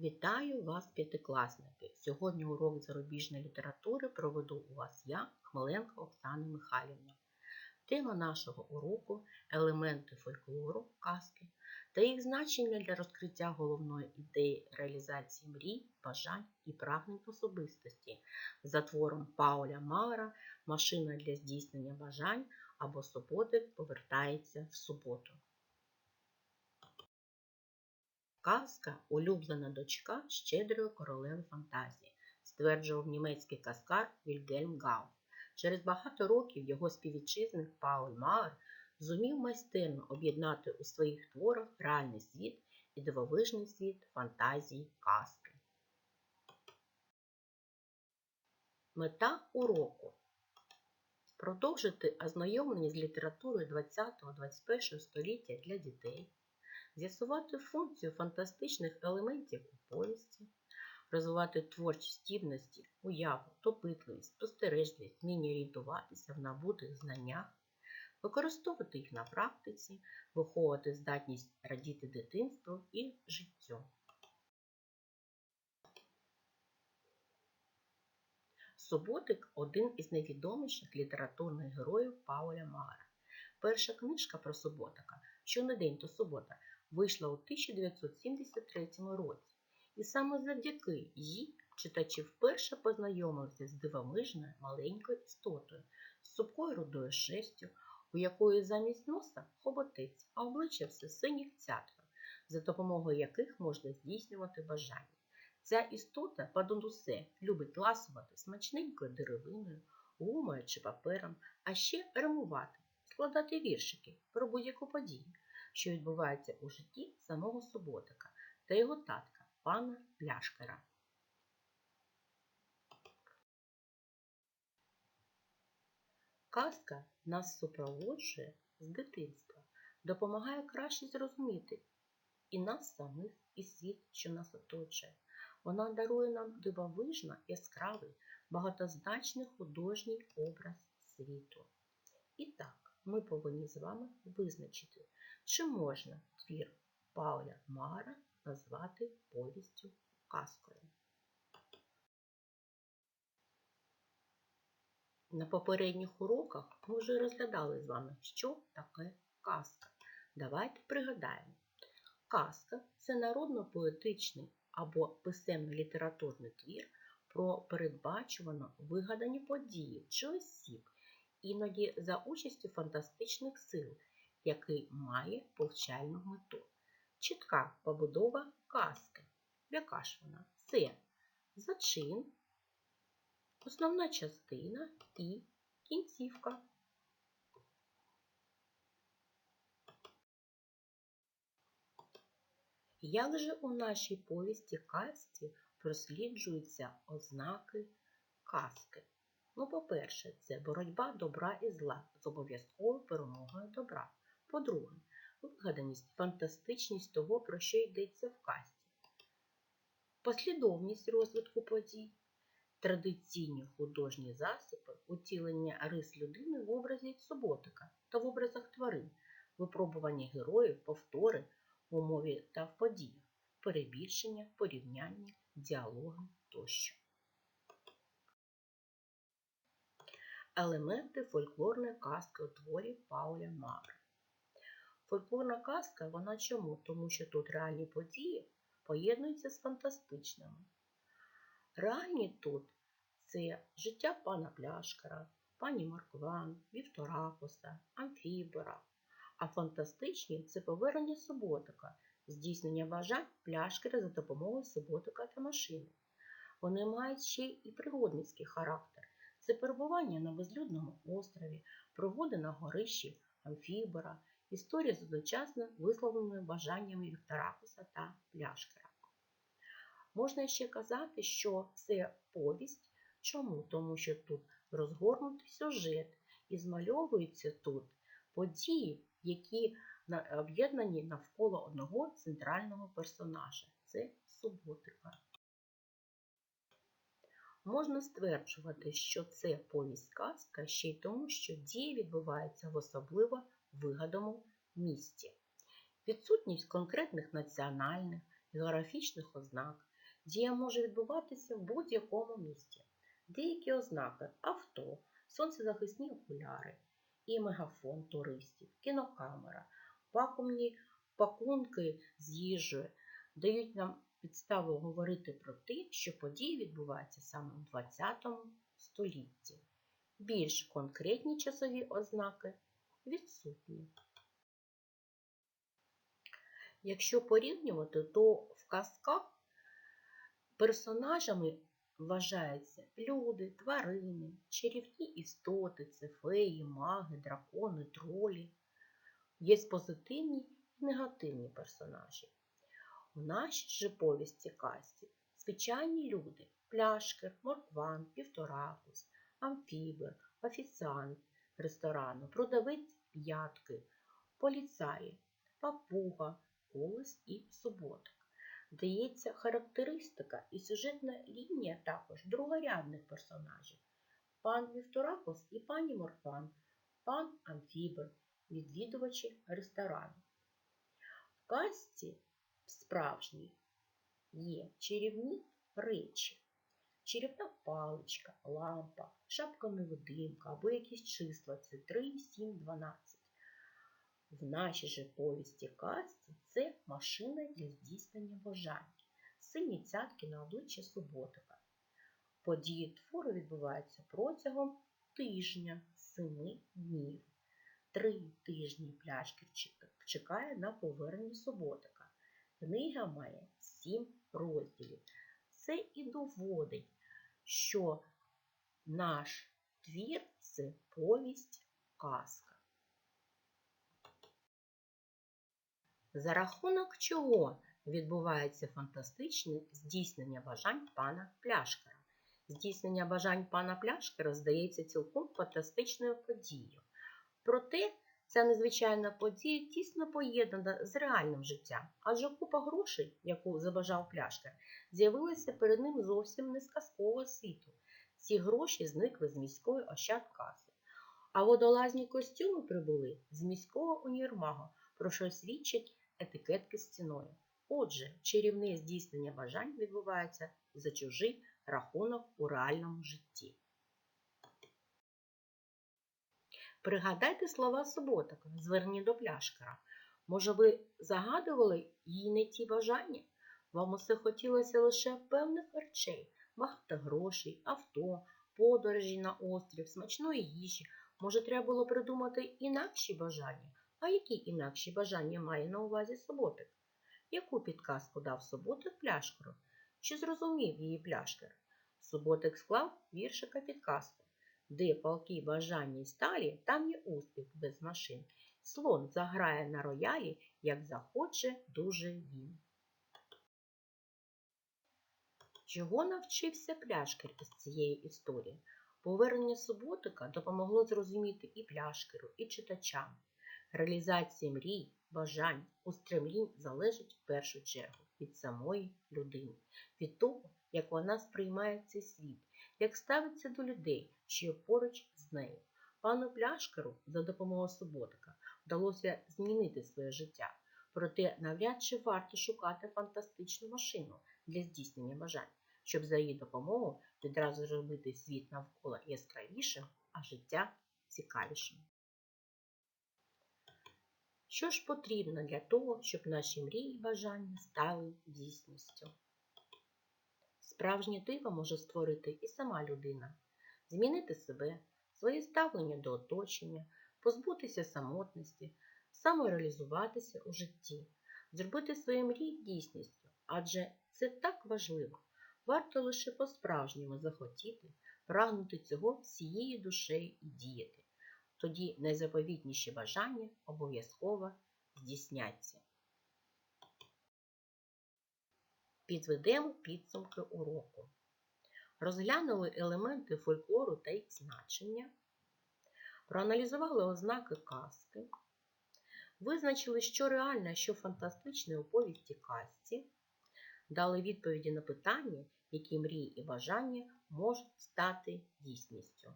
Вітаю вас, п'ятикласники! Сьогодні урок зарубіжної літератури проведу у вас я, Хмеленко Оксана Михайлівна. Тема нашого уроку елементи фольклору, казки та їх значення для розкриття головної ідеї реалізації мрій, бажань і прагнень особистості за твором Пауля Мара Машина для здійснення бажань або Суботик повертається в суботу. Казка улюблена дочка щедрої королеви фантазії, стверджував німецький казкар Вільгельм Гауф. Через багато років його співвітчизник Пауль Маар зумів майстерно об'єднати у своїх творах реальний світ і дивовижний світ фантазії казки. Мета уроку продовжити ознайомлення з літературою 20-21 століття для дітей, з'ясувати функцію фантастичних елементів у повісті, розвивати творчі здібності, уяву, допитливість, спостережливість, вміння орієнтуватися в набутих знаннях, використовувати їх на практиці, виховувати здатність радіти дитинству і життю. Суботик один із найвідоміших літературних героїв Пауля Мара. Перша книжка про Суботика «Що не день, то субота вийшла у 1973 році, і саме завдяки їй читачі вперше познайомилися з дивовижною маленькою істотою, з супкою рудою шерстю, у якої замість носа хоботець, а обличчя все синіх цятка, за допомогою яких можна здійснювати бажання. Ця істота понад усе любить ласувати смачненькою деревиною, гумою чи папером, а ще римувати, складати віршики про будь-яку подію, що відбувається у житті самого Суботика та його татка, пана Пляшкера. Казка нас супроводжує з дитинства, допомагає краще зрозуміти і нас самих, і світ, що нас оточує. Вона дарує нам дивовижно яскравий, багатозначний художній образ світу. І так, ми повинні з вами визначити, чи можна твір Пауля Мара назвати повістю казкою. На попередніх уроках ми вже розглядали з вами, що таке казка. Давайте пригадаємо. Казка це народно-поетичний або писемно-літературний твір про передбачувано вигадані події чи осіб, іноді за участю фантастичних сил, який має повчальну мету. Чітка побудова казки. Яка ж вона? Це зачин, основна частина і кінцівка. Як же у нашій повісті казці просліджуються ознаки казки? Ну, по-перше, це боротьба добра і зла з обов'язковою перемогою добра. По-друге, вигаданість, фантастичність того, про що йдеться в казці. Послідовність розвитку подій, традиційні художні засоби, утілення рис людини в образі суботика та в образах тварин, випробування героїв, повтори в умові та в подіях, перебільшення, порівняння, діалоги тощо. Елементи фольклорної казки у творі Пауля Мара. Фольклорна казка вона чому? Тому що тут реальні події поєднуються з фантастичними. Реальні тут це життя пана Пляшкара, пані Маркван, Вівторакуса, Амфібора, а фантастичні це повернення суботика, здійснення бажань пляшкера за допомогою суботика та машини. Вони мають ще і пригодницький характер. Це перебування на безлюдному острові, пригоди на горищі Амфібора, історія з одночасно висловленими бажаннями Вікторакуса та Пляшкера. Можна ще казати, що це повість. Чому? Тому що тут розгорнутий сюжет і змальовуються тут події, які об'єднані навколо одного центрального персонажа це суботика. Можна стверджувати, що це повість казка ще й тому, що дії відбуваються в особливо вигаданому місті. Відсутність конкретних національних, географічних ознак, Дія може відбуватися в будь-якому місті. Деякі ознаки авто, сонцезахисні окуляри і мегафон туристів, кінокамера, вакуумні пакунки з їжею дають нам підставу говорити про те, що події відбуваються саме у 20 столітті. Більш конкретні часові ознаки відсутні. Якщо порівнювати, то в казках персонажами вважаються люди, тварини, чарівні істоти, це феї, маги, дракони, тролі. Є позитивні і негативні персонажі. У нашій же повісті казці звичайні люди пляшкер, моркван, півторакус, амфібер, офіціант ресторану, продавець п'ятки, поліцаї, папуга, колес і суботок. Дається характеристика і сюжетна лінія також другорядних персонажів. Пан Вівторакус і пані Моркван, пан Амфібер, відвідувачі ресторану. В казці справжній є чарівні речі. Чарівна паличка, лампа, шапка невидимка або якісь числа це 3, 7, 12. В нашій же повісті казці це машина для здійснення бажань, сині цятки на обличчя суботика. Події твору відбуваються протягом тижня, 7 днів. Три тижні пляшкір чекає на повернення суботика. Книга має сім розділів. Це і доводить, що наш твір це повість казка. За рахунок чого відбувається фантастичне здійснення бажань пана Пляшкера. Здійснення бажань пана Пляшкера здається цілком фантастичною подією. Проте ця незвичайна подія тісно поєднана з реальним життям, адже купа грошей, яку забажав Пляшкер, з'явилася перед ним зовсім не з казкового світу. Ці гроші зникли з міської ощадкаси. А водолазні костюми прибули з міського універмагу, про що свідчить етикетки з ціною. Отже, чарівне здійснення бажань відбувається за чужий рахунок у реальному житті. Пригадайте слова суботика, зверні до пляшкара. Може, ви загадували їй не ті бажання? Вам усе хотілося лише певних речей, багато грошей, авто, подорожі на острів, смачної їжі. Може, треба було придумати інакші бажання? А які інакші бажання має на увазі суботик? Яку підказку дав суботик пляшкару? Чи зрозумів її пляшкар? Суботик склав віршика підказку. Де палки бажання й сталі, там є успіх без машин. Слон заграє на роялі, як захоче дуже він. Чого навчився пляшкер із цієї історії? Повернення суботика допомогло зрозуміти і пляшкеру, і читачам. Реалізація мрій, бажань, устремлінь залежить в першу чергу від самої людини, від того, як вона сприймає цей світ, як ставиться до людей, що є поруч з нею. Пану пляшкару за допомогою суботика вдалося змінити своє життя, проте навряд чи варто шукати фантастичну машину для здійснення бажань, щоб за її допомогою відразу зробити світ навколо яскравішим, а життя цікавішим. Що ж потрібно для того, щоб наші мрії і бажання стали дійсністю? Справжнє диво може створити і сама людина, змінити себе, своє ставлення до оточення, позбутися самотності, самореалізуватися у житті, зробити свої мрії дійсністю, адже це так важливо. Варто лише по-справжньому захотіти, прагнути цього всією душею і діяти. Тоді найзаповітніші бажання обов'язково здійсняться. Підведемо підсумки уроку. Розглянули елементи фольклору та їх значення, проаналізували ознаки казки, визначили, що реальне, що фантастичне у повісті казці, дали відповіді на питання, які мрії і бажання можуть стати дійсністю.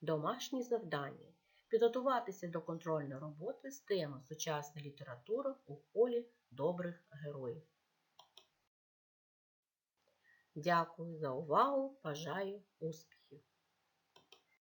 Домашні завдання підготуватися до контрольної роботи з теми Сучасна література у полі добрих героїв. Дякую за увагу! Бажаю успіхів!